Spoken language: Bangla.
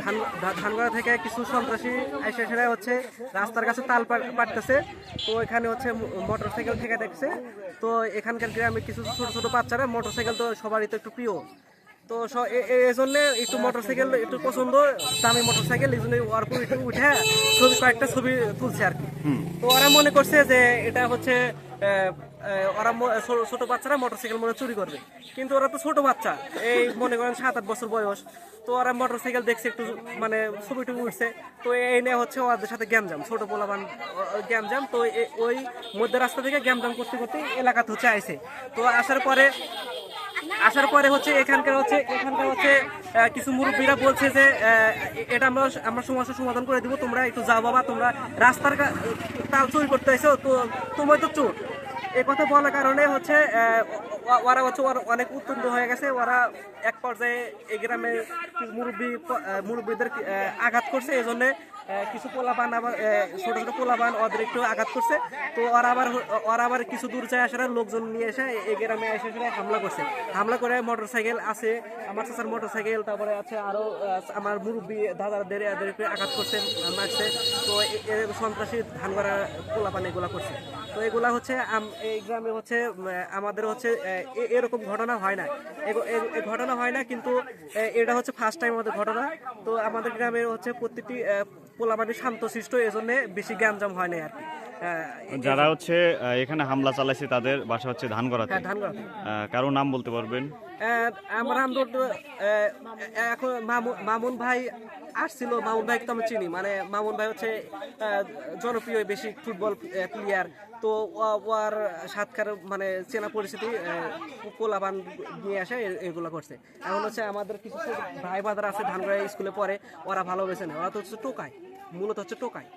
ধান ধানগড়া থেকে কিছু সন্ত্রাসী এসে সেটা হচ্ছে রাস্তার কাছে তাল পা- পাড়তেছে। তো এখানে হচ্ছে মোটর সাইকেল থেকে দেখছে। তো এখানকার গ্রামে কিছু ছোট ছোট বাচ্চারা মোটর সাইকেল তো সবারই তো একটু প্রিয়। তো এই জন্য একটু মোটর সাইকেল একটু পছন্দ দামি মোটর সাইকেল এই জন্য ওর উপর একটু উঠে ছবি কয়েকটা ছবি তুলছে আর কি। তো ওরা মনে করছে যে এটা হচ্ছে ওরা ছোট বাচ্চারা মোটর সাইকেল মনে চুরি করবে। কিন্তু ওরা তো ছোট বাচ্চা। এই মনে করেন সাত আট বছর বয়স। তো ওরা মোটর সাইকেল দেখছে একটু মানে ছবি টুবি উঠছে। তো এই নিয়ে হচ্ছে ওদের সাথে গ্যামজাম। ছোট পোলাবান গ্যামজাম। তো ওই মধ্যে রাস্তা থেকে গ্যামজাম করতে করতে এলাকাতে হচ্ছে আইছে। তো আসার পরে আসার পরে হচ্ছে এখানকার হচ্ছে এখানকার হচ্ছে কিছু মুরব্বীরা বলছে যে এটা আমরা আমরা সমস্যার সমাধান করে দিব। তোমরা একটু যাও বাবা, তোমরা রাস্তার তাল চুরি করতে এসো তো তোমার তো চোর। এই কথা বলার কারণে হচ্ছে ওরা হচ্ছে অনেক উত্তন্ত হয়ে গেছে। ওরা এক পর্যায়ে এই গ্রামের কিছু মুরব্বী মুরব্বীদের আঘাত করছে। এই জন্যে কিছু পোলাপান আবার ছোট ছোট পোলাপান ওদের একটু আঘাত করছে। তো ওরা আবার ওরা আবার কিছু দূর যায় আসার লোকজন নিয়ে এসে এই গ্রামে এসে সেটা হামলা করছে। হামলা করে মোটর সাইকেল আছে আমার চাচার মোটর সাইকেল তারপরে আছে আরও আহ, আমার মুরব্বী দাদাদের এদেরকে আঘাত করছে মারছে। তো এ- এ সন্ত্রাসী ধান করা পোলাপান এগুলা করছে। তো এগুলা হচ্ছে এই গ্রামে হচ্ছে আমাদের হচ্ছে এরকম ঘটনা হয় না। ঘটনা হয় না কিন্তু এটা হচ্ছে ফার্স্ট টাইম আমাদের ঘটনা। তো আমাদের গ্রামে হচ্ছে প্রতিটি পোলাপানি শান্তশিষ্ট এজন্য বেশি গ্যাঞ্জাম হয় না আর কি। যারা হচ্ছে এখানে হামলা চালাইছে তাদের বাসা হচ্ছে হ্যাঁ ধান করা আহ, কারও নাম বলতে পারবেন? এখন মামুন ভাই আসছিল, মামুন ভাই তো আমি চিনি মানে মামুন ভাই হচ্ছে জনপ্রিয় বেশি ফুটবল প্লেয়ার তো ওর সাতকার মানে চেনা পরিস্থিতি পোলাবান নিয়ে আসে এগুলো করছে। এখন হচ্ছে আমাদের কিছু ভাই বাদার আছে ধানগড়া স্কুলে পড়ে, ওরা ভালো বেছে না ওরা তো হচ্ছে টোকায়, মূলত হচ্ছে টোকায়।